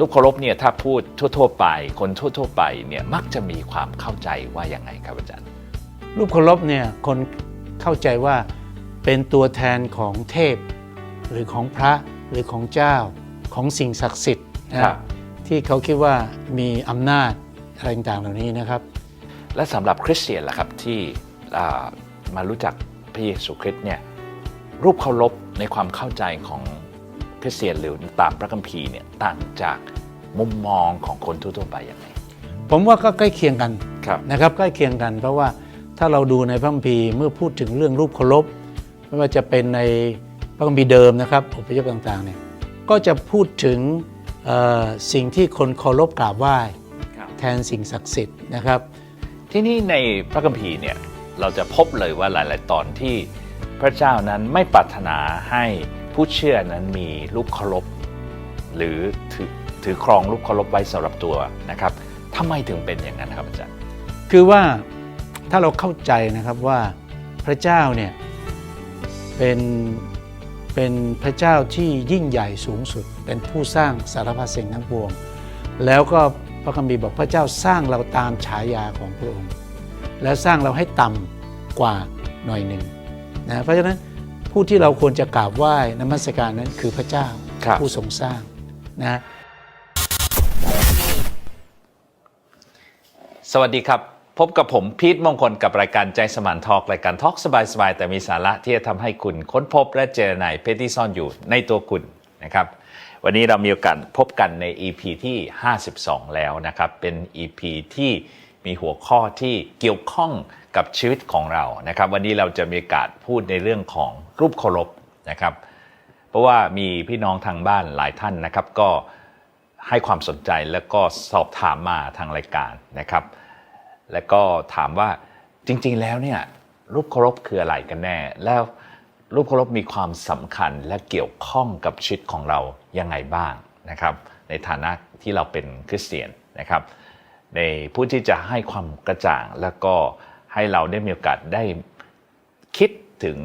รูปเคารพเนี่ยถ้าพูดทั่ว ๆ ไป คนทั่ว ๆ ไปเนี่ยมักจะมีความเข้าใจว่าอย่างไงครับอาจารย์ รูปเคารพเนี่ยคนเข้าใจว่าเป็นตัวแทนของเทพ หรือของพระหรือของเจ้าของสิ่งศักดิ์สิทธิ์นะครับที่เขาคิดว่ามีอำนาจอะไรต่างๆเหล่านี้นะครับ และสำหรับคริสเตียนล่ะครับที่อ่ามารู้จักพระเยซูคริสต์เนี่ยรูปเคารพในความเข้าใจของคริสเตียนหรือตามพระคัมภีร์เนี่ยต่างจาก มุมมองของคนทั่วๆไปยังไง ผมว่าก็ใกล้เคียงกันครับนะครับใกล้เคียงกัน เพราะว่าถ้าเราดูในพระคัมภีร์เมื่อพูดถึงเรื่องรูปเคารพไม่ว่าจะเป็นในพระคัมภีร์เดิมนะครับอพยพต่างๆเนี่ยก็จะพูดถึงเอ่อสิ่งที่คนเคารพกราบไหว้แทนสิ่งศักดิ์สิทธิ์นะครับ ที่นี่ในพระคัมภีร์เนี่ยเราจะพบเลยว่าหลาย ๆ ตอนที่พระเจ้านั้นไม่ปรารถนาให้ผู้เชื่อนั้นมีรูปเคารพหรือถือ ถือครองรูปเคารพไว้สำหรับตัวนะครับทำไมถึงเป็นอย่างนั้นครับอาจารย์คือว่าถ้าเราเข้าใจนะครับว่าพระเจ้าเนี่ยเป็นเป็นพระเจ้าที่ยิ่งใหญ่สูงสุด เป็นผู้สร้างสารพัดสิ่งทั้งปวง แล้วก็พระคัมภีร์บอกพระเจ้าสร้างเราตามฉายาของพระองค์ แล้วสร้างเราให้ต่ำกว่าหน่อยหนึ่งนะเพราะฉะนั้นผู้ที่เราควรจะกราบไหว้นมัสการนั้นคือพระเจ้าครับผู้ทรงสร้างนะ สวัสดีครับ พบกับผมพีทมงคลกับรายการใจสมานทอกรายการทอกสบายๆ แต่มีสาระที่จะทำให้คุณค้นพบและเจอในเพชรที่ซ่อนอยู่ในตัวคุณนะครับ วันนี้เรามีโอกาสพบกันใน EP ที่ 52 แล้วนะครับ เป็น EP ที่มีหัวข้อที่เกี่ยวข้องกับชีวิตของเรานะครับ วันนี้เราจะมีโอกาสพูดในเรื่องของรูปเคารพนะครับ เพราะว่ามีพี่น้องทางบ้านหลายท่านนะครับ ก็ ให้ความสนใจแล้วก็สอบถามมาทางรายการนะครับ แล้วก็ถามว่าจริงๆแล้วเนี่ยรูปเคารพคืออะไรกันแน่ แล้วรูปเคารพมีความสำคัญและเกี่ยวข้องกับชีวิตของเรายังไงบ้างนะครับ ในฐานะที่เราเป็นคริสเตียนนะครับ ในผู้ที่จะให้ความกระจ่างแล้วก็ให้เราได้มีโอกาสได้คิดถึง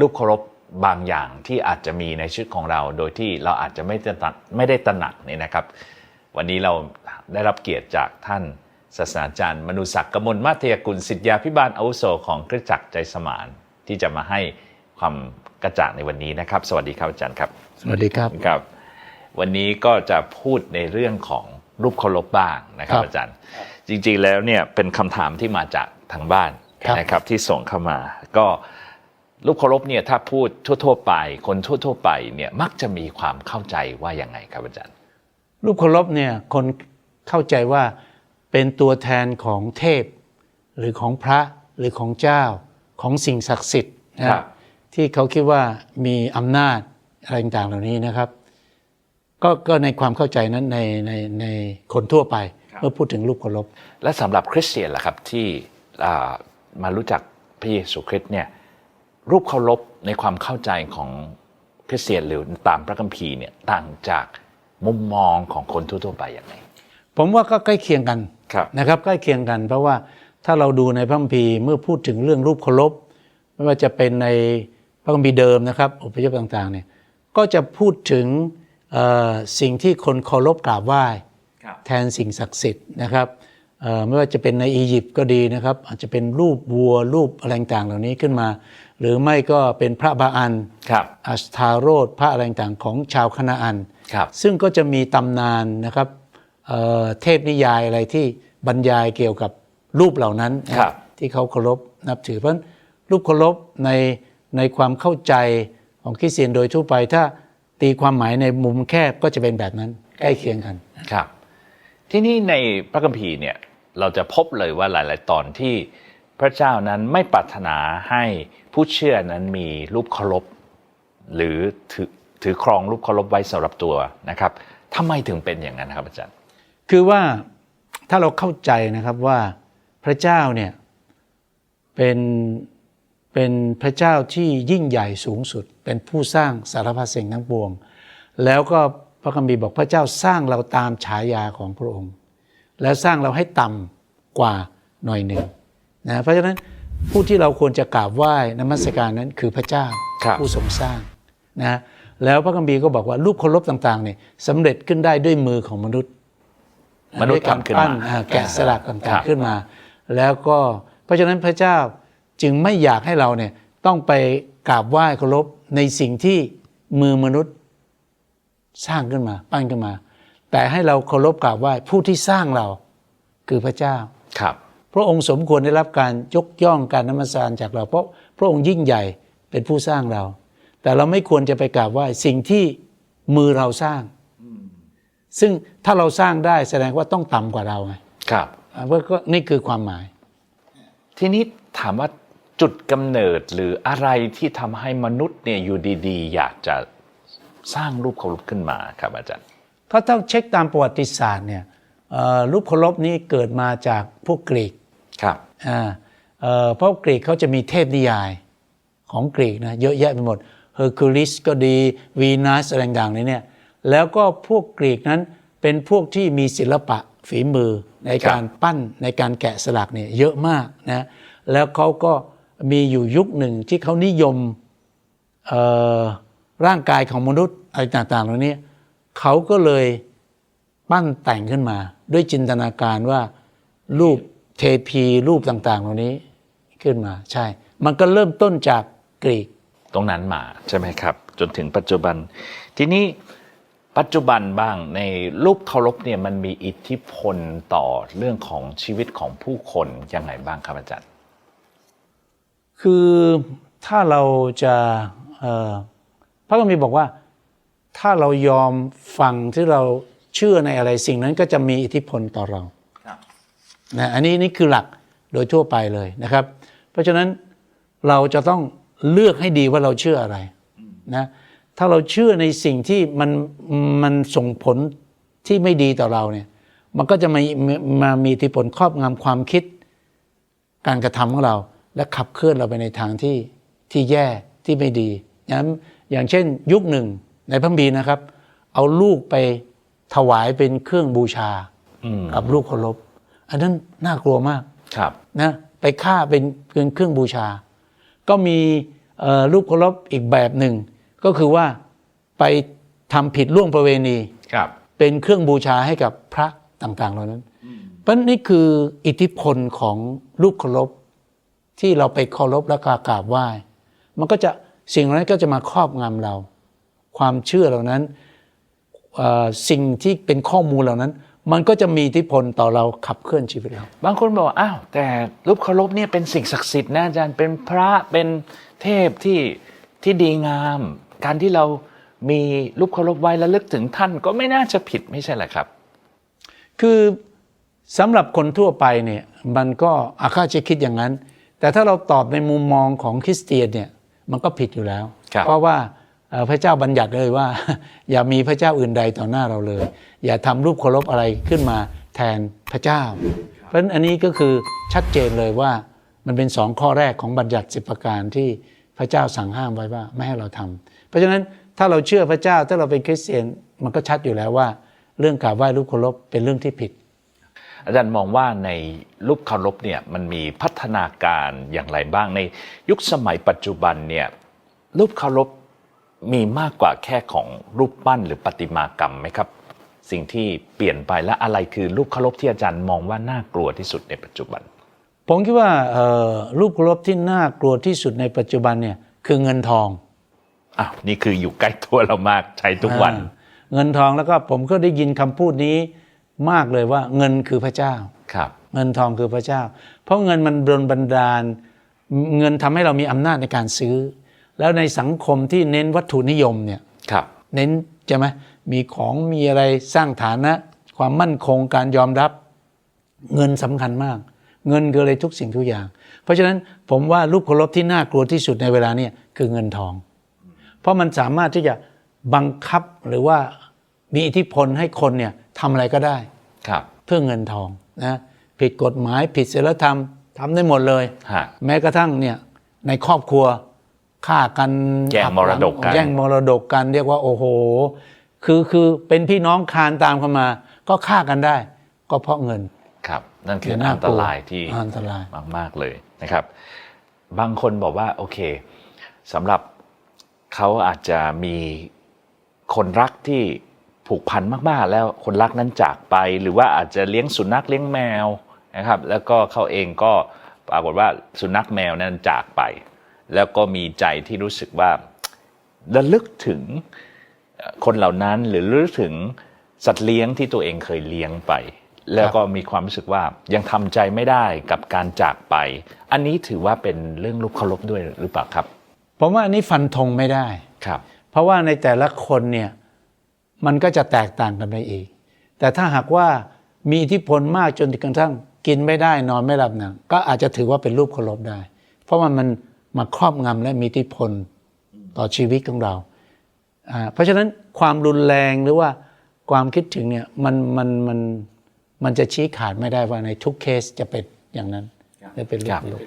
รูปเคารพ บางอย่างที่อาจจะมีในชีวิตของเรา โดยที่เราอาจจะไม่ได้ตระไม่ได้ตระหนักเนี่ยนะครับ วันนี้เราได้รับเกียรติจากท่านศาสตราจารย์มนุศักดิ์กมลมาเทยกุลสิทธยาพิบาลอาวุโสของคริสตจักรใจสมานที่จะมาให้ความกระจ่างในวันนี้นะครับ สวัสดีครับอาจารย์ครับ สวัสดีครับครับ วันนี้ก็จะพูดในเรื่องของรูปเคารพบ้างนะครับครับอาจารย์ จริงๆแล้วเนี่ยเป็นคำถามที่มาจากทางบ้านครับนะครับที่ส่งเข้ามา ก็ รูปเคารพเนี่ยถ้าพูดทั่ว ๆ ไป คนทั่ว ๆ ไปเนี่ยมักจะมีความเข้าใจว่าอย่างไงครับอาจารย์รูปเคารพเนี่ยคนเข้าใจว่าเป็นตัวแทนของเทพ หรือของพระหรือของเจ้าของสิ่งศักดิ์สิทธิ์นะครับที่เขาคิดว่ามีอำนาจอะไรต่างๆเหล่านี้นะครับก็ก็ในความเข้าใจนั้นในในในคนทั่วไปครับเมื่อพูดถึงรูปเคารพและสำหรับคริสเตียนล่ะครับที่อ่ามารู้จักพระเยซูคริสต์เนี่ย รูปเคารพในความเข้าใจของคริสเตียนหรือตามพระคัมภีร์เนี่ยต่างจากมุมมองของคนทั่วๆไปอย่างไรผมว่าก็ใกล้เคียงกันครับนะครับ ใกล้เคียงกัน เพราะว่าถ้าเราดูในพระคัมภีร์เมื่อพูดถึงเรื่องรูปเคารพไม่ว่าจะเป็นในพระคัมภีร์เดิมนะครับอพยพต่างๆเนี่ยก็จะพูดถึงเอ่อสิ่งที่คนเคารพกราบไหว้ครับแทนสิ่งศักดิ์สิทธิ์นะครับเอ่อไม่ว่าจะเป็นในอียิปต์ก็ดีนะครับ อาจจะเป็นรูปวัวรูปอะไรต่างๆเหล่านี้ขึ้นมา หรือไม่ก็เป็นพระบาอันครับอัสทาโรธพระอะไรต่างๆของชาวคณาอันครับซึ่งก็จะมีตำนานนะครับเอ่อเทพนิยายอะไรที่บรรยายเกี่ยวกับรูปเหล่านั้นนะครับที่เขาเคารพนับถือเพราะฉะนั้นรูปเคารพในในความเข้าใจของคริสเตียนโดยทั่วไป ถ้าตีความหมายในมุมแคบก็จะเป็นแบบนั้น ใกล้เคียงกันครับ ที่นี่ในพระคัมภีร์เนี่ยเราจะพบเลยว่าหลาย ๆ ตอนที่ พระเจ้านั้นไม่ปรารถนาให้ผู้เชื่อนั้นมีรูปเคารพหรือถือถือครองรูปเคารพไว้สำหรับตัวนะครับทำไมถึงเป็นอย่างนั้นครับอาจารย์ คือว่าถ้าเราเข้าใจนะครับว่าพระเจ้าเนี่ยเป็นเป็นพระเจ้าที่ยิ่งใหญ่สูงสุด เป็นผู้สร้างสารพัดสิ่งทั้งปวง แล้วก็พระคัมภีร์บอกพระเจ้าสร้างเราตามฉายาของพระองค์ แล้วสร้างเราให้ต่ำกว่าหน่อยหนึ่ง นะเพราะฉะนั้นผู้ที่เราควรจะกราบไหว้นมัสการนั้นคือพระเจ้าครับผู้ทรงสร้างนะแล้วพระคัมภีร์ก็บอกว่ารูปเคารพต่างๆเนี่ยสำเร็จขึ้นได้ด้วยมือของมนุษย์ มนุษย์ด้วยการทำขึ้นปั้นมาอ่าแกะสลักครัต่างบๆขึ้นมา แล้วก็เพราะฉะนั้นพระเจ้าจึงไม่อยากให้เราเนี่ยต้องไปกราบไหว้เคารพในสิ่งที่มือมนุษย์สร้างขึ้นมาปั้นขึ้นมา แต่ให้เราเคารพกราบไหว้ผู้ที่สร้างเราคือพระเจ้าครับ พระองค์สมควรได้รับการยกย่องการนมัสการจากเรา เพราะพระองค์ยิ่งใหญ่เป็นผู้สร้างเรา แต่เราไม่ควรจะไปกราบไหว้สิ่งที่มือเราสร้าง ซึ่งถ้าเราสร้างได้แสดงว่าต้องต่ำกว่าเราไงครับอ่าเพราะก็นี่คือความหมาย ทีนี้ถามว่าจุดกำเนิดหรืออะไรที่ทำให้มนุษย์เนี่ยอยู่ดีๆ อยากจะสร้างรูปเคารพขึ้นมาครับอาจารย์ถ้าต้องเช็คตามประวัติศาสตร์เนี่ยเอ่อรูปเคารพนี้เกิดมาจากพวกกรีก ครับอ่าเอ่อเพราะกรีกเขาจะมีเทพนิยายของกรีกนะเยอะแยะไปหมดเฮอร์คิวลิสก็ดีวีนัสอะไรต่างๆเนี่ยแล้วก็พวกกรีกนั้นเป็นพวกที่มีศิลปะฝีมือในการปั้นในการแกะสลักเนี่ยเยอะมากนะแล้วเขาก็มีอยู่ยุคหนึ่งที่เขานิยมเอ่อร่างกายของมนุษย์อะไรต่างๆเหล่านี้เขาก็เลยปั้นแต่งขึ้นมา ด้วยจินตนาการว่ารูป เทพีรูปต่าง ๆ เหล่านี้ขึ้นมาใช่ มันก็เริ่มต้นจากกรีกตรงนั้นมาใช่ไหมครับ จนถึงปัจจุบัน ทีนี้ปัจจุบันบ้างในรูปเคารพเนี่ยมันมีอิทธิพลต่อเรื่องของชีวิตของผู้คนยังไงบ้างครับอาจารย์ คือถ้าเราจะเอ่อพระคัมภีร์บอกว่าถ้าเรายอมฟังที่เราเชื่อในอะไรสิ่งนั้นก็จะมีอิทธิพลต่อเราครับ นะอันนี้นี่คือหลักโดยทั่วไปเลยนะครับ เพราะฉะนั้นเราจะต้องเลือกให้ดีว่าเราเชื่ออะไรนะถ้าเราเชื่อในสิ่งที่มันมันส่งผลที่ไม่ดีต่อเราเนี่ยมันก็จะมามามามีอิทธิพลครอบงำความคิด การกระทำของเรา และขับเคลื่อนเราไปในทางที่ที่แย่ที่ไม่ดีอย่างอย่างเช่นยุคหนึ่งในพระคัมภีร์นะครับ เอาลูกไปถวายเป็นเครื่องบูชาอืมกับลูกเคารพ อันนั้นน่ากลัวมากครับนะไปฆ่าเป็นเป็นเครื่องบูชา ก็มีเอ่อรูปเคารพอีกแบบหนึ่ง ก็คือว่าไปทำผิดล่วงประเวณีครับ เป็นเครื่องบูชาให้กับพระต่างๆเหล่านั้น เพราะนี่คืออิทธิพลของรูปเคารพที่เราไปเคารพและกราบไหว้ มันก็จะสิ่งเหล่านั้นก็จะมาครอบงำเรา ความเชื่อเหล่านั้นเอ่อสิ่งที่เป็นข้อมูลเหล่านั้น มันก็จะมีอิทธิพลต่อเราขับเคลื่อนชีวิตเรา บางคนบอกว่าอ้าวแต่รูปเคารพเนี่ยเป็นสิ่งศักดิ์สิทธิ์นะอาจารย์เป็นพระเป็นเทพที่ที่ดีงาม การที่เรามีรูปเคารพไว้และลึกถึงท่านก็ไม่น่าจะผิดไม่ใช่เหรอครับ คือสำหรับคนทั่วไปเนี่ยมันก็อาฆาตจะคิดอย่างนั้น แต่ถ้าเราตอบในมุมมองของคริสเตียนเนี่ยมันก็ผิดอยู่แล้ว ครับ เพราะว่าเอ่อ พระเจ้าบัญญัติเลยว่า อย่ามีพระเจ้าอื่นใดต่อหน้าเราเลย อย่าทำรูปเคารพอะไรขึ้นมาแทนพระเจ้า เพราะฉะนั้นอันนี้ก็คือชัดเจนเลยว่ามันเป็นสองข้อแรกของบัญญัติสิบประการที่พระเจ้าสั่งห้ามไว้ว่าไม่ให้เราทำเพราะฉะนั้นถ้าเราเชื่อพระเจ้าถ้าเราเป็นคริสเตียนมันก็ชัดอยู่แล้วว่า เรื่องกราบไหว้รูปเคารพเป็นเรื่องที่ผิด อาจารย์มองว่าในรูปเคารพเนี่ยมันมีพัฒนาการอย่างไรบ้างในยุคสมัยปัจจุบันเนี่ยรูปเคารพ มีมากกว่าแค่ของรูปปั้นหรือประติมากรรมไหมครับ สิ่งที่เปลี่ยนไปและอะไรคือรูปเคารพที่อาจารย์มองว่าน่ากลัวที่สุดในปัจจุบัน ผมคิดว่าเอ่อรูปเคารพที่น่ากลัวที่สุดในปัจจุบันเนี่ยคือเงินทองอ้าวนี่คืออยู่ใกล้ตัวเรามากใช้ทุกวันอ่าเงินทองแล้วก็ผมก็ได้ยินคำพูดนี้มากเลยว่าเงินคือพระเจ้าครับ เงินทองคือพระเจ้า เพราะเงินมันโดนบันดาล เงินทำให้เรามีอำนาจในการซื้อ แล้วในสังคมที่เน้นวัตถุนิยมเนี่ยครับเน้นใช่ไหมมีของมีอะไรสร้างฐานะ ความมั่นคงการยอมรับเงินสำคัญมาก เงินคืออะไรทุกสิ่งทุกอย่าง เพราะฉะนั้นผมว่ารูปเคารพที่น่ากลัวที่สุดในเวลาเนี่ยคือเงินทอง เพราะมันสามารถที่จะบังคับหรือว่ามีอิทธิพลให้คนเนี่ยทำอะไรก็ได้ครับเพื่อเงินทองนะผิดกฎหมายผิดศีลธรรมทำได้หมดเลยฮะแม้กระทั่งเนี่ยในครอบครัว ฆ่ากันแย่งมรดกกันแย่งมรดกกันเรียกว่าโอ้โห คือคือเป็นพี่น้องคลานตามกันมา ก็ฆ่ากันได้ ก็เพราะเงินครับ นั่นคือน่าอันกตลัวรายที่อันตรายมาก ๆ เลยนะครับ บางคนบอกว่าโอเคสำหรับเขาอาจจะมีคนรักที่ผูกพันมากๆ แล้วคนรักนั้นจากไป หรือว่าอาจจะเลี้ยงสุนัขเลี้ยงแมวนะครับ แล้วก็เขาเองก็ปรากฏว่าสุนัขแมวนั้นจากไป แล้วก็มีใจที่รู้สึกว่าระลึกถึงเอ่อคนเหล่านั้นหรือระลึกถึงสัตว์เลี้ยงที่ตัวเองเคยเลี้ยงไป แล้วก็มีความรู้สึกว่ายังทำใจไม่ได้กับการจากไป อันนี้ถือว่าเป็นเรื่องลูกเคารพด้วยหรือเปล่าครับ ผมว่าอันนี้ฟันธงไม่ได้ครับ เพราะว่าในแต่ละคนเนี่ยมันก็จะแตกต่างกันไปอีก แต่ถ้าหากว่ามีอิทธิพลมากจนกระทั่งกินไม่ได้นอนไม่หลับหนังก็อาจจะถือว่าเป็นรูปเคารพได้ เพราะว่ามัน มาครอบงำและมีอิทธิพลต่อชีวิตของเราอ่าเพราะฉะนั้นความรุนแรงหรือว่าความคิดถึงเนี่ยมันมันมันมันจะชี้ขาดไม่ได้ว่าในทุกเคสจะเป็นอย่างนั้นจะเป็นรูปเคารพ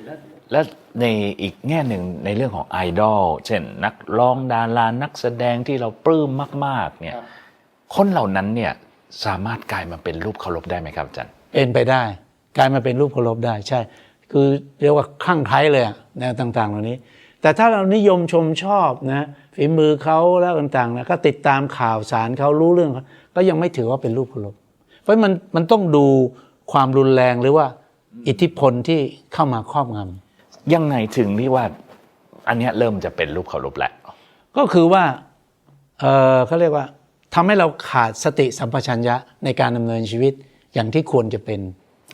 และในอีกแง่หนึ่งในเรื่องของไอดอลเช่น นักร้องดารานักแสดงที่เราปลื้มมาก ๆ เนี่ยคนเหล่านั้นเนี่ยสามารถกลายมาเป็นรูปเคารพได้ไหมครับอาจารย์เป็นไปได้ กลายมาเป็นรูปเคารพได้ใช่ คือเรียกว่าคลั่งไคล้เลยอะแนวต่าง ๆ เหล่านี้ แต่ถ้าเรานิยมชมชอบนะฝีมือเขาแล้วต่างๆนะก็ติดตามข่าวสารเขารู้เรื่องเขาก็ยังไม่ถือว่าเป็นรูปเคารพเพราะมันมันต้องดูความรุนแรงหรือว่าอิทธิพลที่เข้ามาครอบงำยังไงถึงที่ว่า อันเนี้ยเริ่มจะเป็นรูปเคารพแหละก็คือว่าเออเขาเรียกว่าทำให้เราขาดสติสัมปชัญญะในการดำเนินชีวิตอย่างที่ควรจะเป็น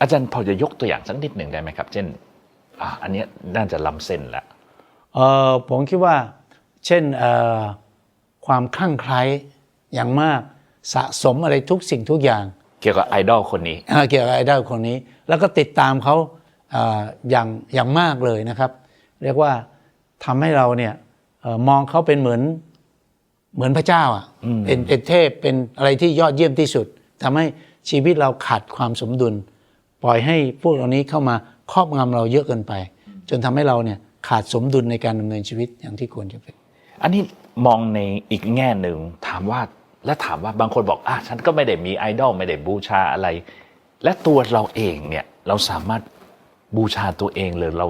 อาจารย์พอจะยกตัวอย่างสักนิดหนึ่งได้ไหมครับ เช่นอะอันเนี้ยน่าจะล้ำเส้นแล้วเออผมคิดว่า เช่นเอ่อความคลั่งไคล้อย่างมากสะสมอะไรทุกสิ่งทุกอย่าง เกี่ยวกับไอดอลคนนี้เอ่อเกี่ยวกับไอดอลคนนี้ แล้วก็ติดตามเขาเอ่ออย่างอย่างมากเลยนะครับ เรียกว่าทำให้เราเนี่ยเอ่อมองเขาเป็นเหมือนเหมือนพระเจ้าอะเป็นเป็นเทพเป็นอะไรที่ยอดเยี่ยมที่สุดทำให้ชีวิตเราขาดความสมดุล ปล่อยให้พวกเหล่านี้เข้ามาครอบงำเราเยอะเกินไป จนทำให้เราเนี่ยขาดสมดุลในการดำเนินชีวิตอย่างที่ควรจะเป็น อันนี้มองในอีกแง่หนึ่งถามว่าและถามว่าบางคนบอกอะฉันก็ไม่ได้มีไอดอลไม่ได้บูชาอะไร และตัวเราเองเนี่ยเราสามารถบูชาตัวเองเลยเรา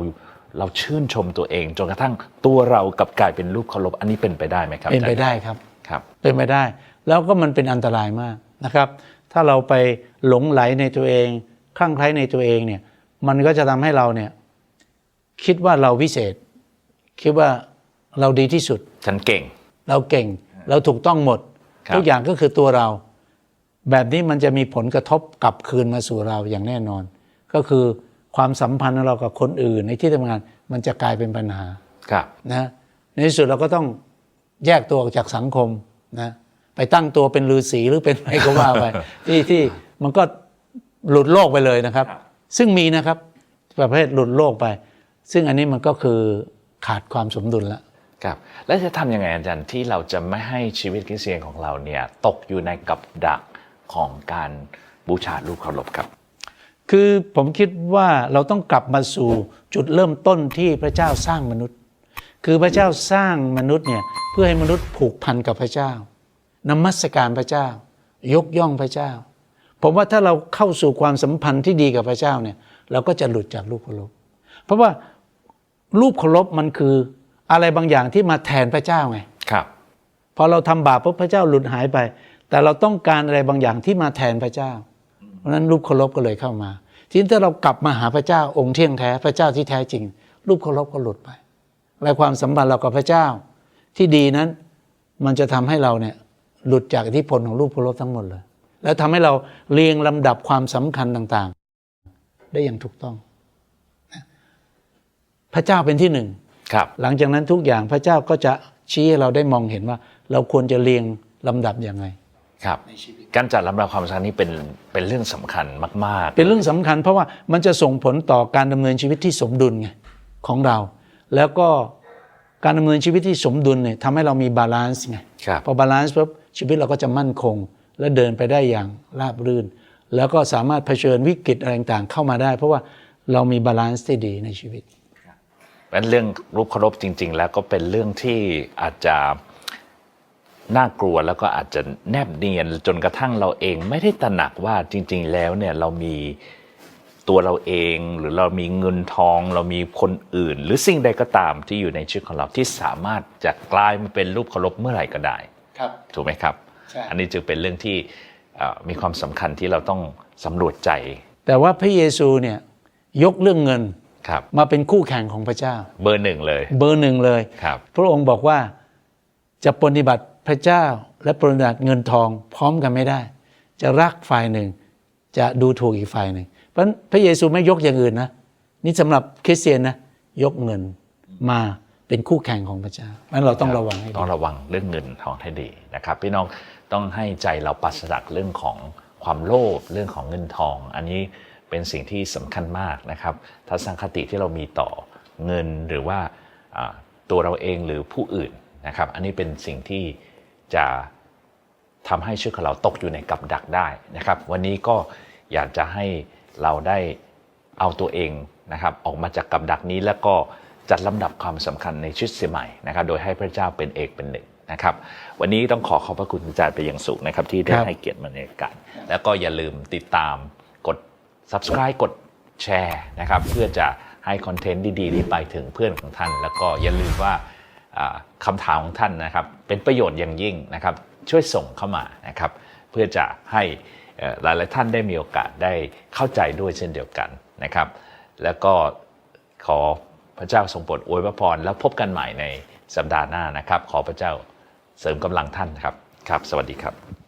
เราชื่นชมตัวเองจนกระทั่งตัวเรากลับกลายเป็นรูปเคารพอันนี้เป็นไปได้ไหมครับเป็นไปอาจารย์ได้ครับครับ เป็นไปได้ แล้วก็มันเป็นอันตรายมากนะครับ ถ้าเราไปหลงไหลในตัวเอง คลั่งไคล้ในตัวเองเนี่ยมันก็จะทำให้เราเนี่ยคิดว่าเราวิเศษ คิดว่าเราดีที่สุด ฉันเก่ง เราเก่ง เราถูกต้องหมดครับทุกอย่างก็คือตัวเรา แบบนี้มันจะมีผลกระทบกลับคืนมาสู่เราอย่างแน่นอน ก็คือความสัมพันธ์ของเรากับคนอื่นในที่ทำงานมันจะกลายเป็นปัญหาครับนะในที่สุดเราก็ต้องแยกตัวออกจากสังคมนะไปตั้งตัวเป็นฤาษีหรือเป็นอะไรก็ว่าไปที่ที่มันก็ หลุดโลกไปเลยนะครับ ซึ่งมีนะครับประเภทหลุดโลกไป ซึ่งอันนี้มันก็คือขาดความสมดุลแล้วครับแล้วจะทำยังไงอาจารย์ที่เราจะไม่ให้ชีวิตคริสเตียนของเราเนี่ยตกอยู่ในกับดักของการบูชารูปเคารพครับ คือผมคิดว่าเราต้องกลับมาสู่จุดเริ่มต้นที่พระเจ้าสร้างมนุษย์ คือพระเจ้าสร้างมนุษย์เนี่ยเพื่อให้มนุษย์ผูกพันกับพระเจ้านมัสการพระเจ้า ยกย่องพระเจ้า ผมว่าถ้าเราเข้าสู่ความสัมพันธ์ที่ดีกับพระเจ้าเนี่ย เราก็จะหลุดจากรูปเคารพ เพราะว่ารูปเคารพมันคืออะไรบางอย่างที่มาแทนพระเจ้าไงครับพอเราทำบาปปุ๊บพระเจ้าหลุดหายไป แต่เราต้องการอะไรบางอย่างที่มาแทนพระเจ้า เพราะฉะนั้นรูปเคารพก็เลยเข้ามา ทีนี้ถ้าเรากลับมาหาพระเจ้าองค์เที่ยงแท้พระเจ้าที่แท้จริง รูปเคารพก็หลุดไปและความสัมพันธ์เรากับพระเจ้าที่ดีนั้น มันจะทำให้เราเนี่ยหลุดจากอิทธิพลของรูปเคารพทั้งหมดเลย แล้วทำให้เราเรียงลำดับความสำคัญต่างๆ ได้อย่างถูกต้องนะพระเจ้าเป็นที่หนึ่งครับหลังจากนั้นทุกอย่างพระเจ้าก็จะชี้ให้เราได้มองเห็นว่า เราควรจะเรียงลำดับยังไงครับการจัดลำดับความสำคัญนี้เป็นเป็นเรื่องสำคัญมากเป็นเรื่องสำคัญเพราะว่ามันจะส่งผลต่อการดำเนินชีวิตที่สมดุลไงของเรา แล้วก็การดำเนินชีวิตที่สมดุลเนี่ยทำให้เรามีบาลานซ์ไงๆครับพอบาลานซ์ปุ๊บชีวิตเราก็จะมั่นคง และเดินไปได้อย่างราบรื่น แล้วก็สามารถเผชิญวิกฤตอะไรต่างๆเข้ามาได้ เพราะว่าเรามีบาลานซ์ที่ดีในชีวิตเป็นเรื่องรูปเคารพจริง ๆ แล้วก็เป็นเรื่องที่อาจจะน่ากลัวแล้วก็อาจจะแนบเนียนจนกระทั่งเราเองไม่ได้ตระหนักว่าจริง ๆ แล้วเนี่ยเรามีตัวเราเองหรือเรามีเงินทอง เรามีคนอื่น หรือสิ่งใดก็ตามที่อยู่ในชีวิตของเราที่สามารถจะกลายมาเป็นรูปเคารพเมื่อไหร่ก็ได้ ครับ ถูกไหมครับใช่ อันนี้จึงเป็นเรื่องที่เอ่อมีความสำคัญที่เราต้องสำรวจใจ แต่ว่าพระเยซูเนี่ยยกเรื่องเงินครับมาเป็นคู่แข่งของพระเจ้า เบอร์หนึ่งเลย เบอร์หนึ่งเลยครับพระองค์บอกว่าจะปฏิบัติพระเจ้าและปฏิบัติเงินทองพร้อมกันไม่ได้ จะรักฝ่ายหนึ่ง จะดูถูกอีกฝ่ายหนึ่ง เพราะฉะนั้นพระเยซูไม่ยกอย่างอื่นนะนี่สำหรับคริสเตียนนะยกเงินมาเป็นคู่แข่งของพระเจ้านั้นเราต้องระวังให้ดีต้องระวังเรื่องเงินทองให้ดีนะครับพี่น้อง ต้องให้ใจเราปราศจากเรื่องของความโลภเรื่องของเงินทอง อันนี้เป็นสิ่งที่สำคัญมากนะครับทัศนคติที่เรามีต่อเงินหรือว่าตัวเราเองหรือผู้อื่นนะครับ อันนี้เป็นสิ่งที่จะทำให้ชีวิตของเราตกอยู่ในกับดักได้นะครับ วันนี้ก็อยากจะให้เราได้เอาตัวเองนะครับออกมาจากกับดักนี้แล้วก็จัดลำดับความสำคัญในชีวิตเสียใหม่นะครับ โดยให้พระเจ้าเป็นเอกเป็นหนึ่ง นะครับวันนี้ต้องขอขอบพระคุณอาจารย์ไปนอย่างสูงนะครับ ที่ได้ครับ ให้เกียรติมาในรายการแล้วก็อย่าลืมติดตามกด subscribe กดแชร์นะครับ เพื่อจะให้คอนเทนต์ดีๆนี้ไปถึงเพื่อนของท่าน แล้วก็อย่าลืมว่าอ่าคำถามของท่านนะครับ เป็นประโยชน์อย่างยิ่งนะครับ ช่วยส่งเข้ามานะครับ เพื่อจะให้เอ่อหลายๆท่านได้มีโอกาสได้เข้าใจด้วยเช่นเดียวกันนะครับ แล้วก็ขอพระเจ้าทรงโปรดอวยพระพรแล้วพบกันใหม่ในสัปดาห์หน้านะครับ ขอพระเจ้า เสริมกำลังท่านครับครับ สวัสดีครับ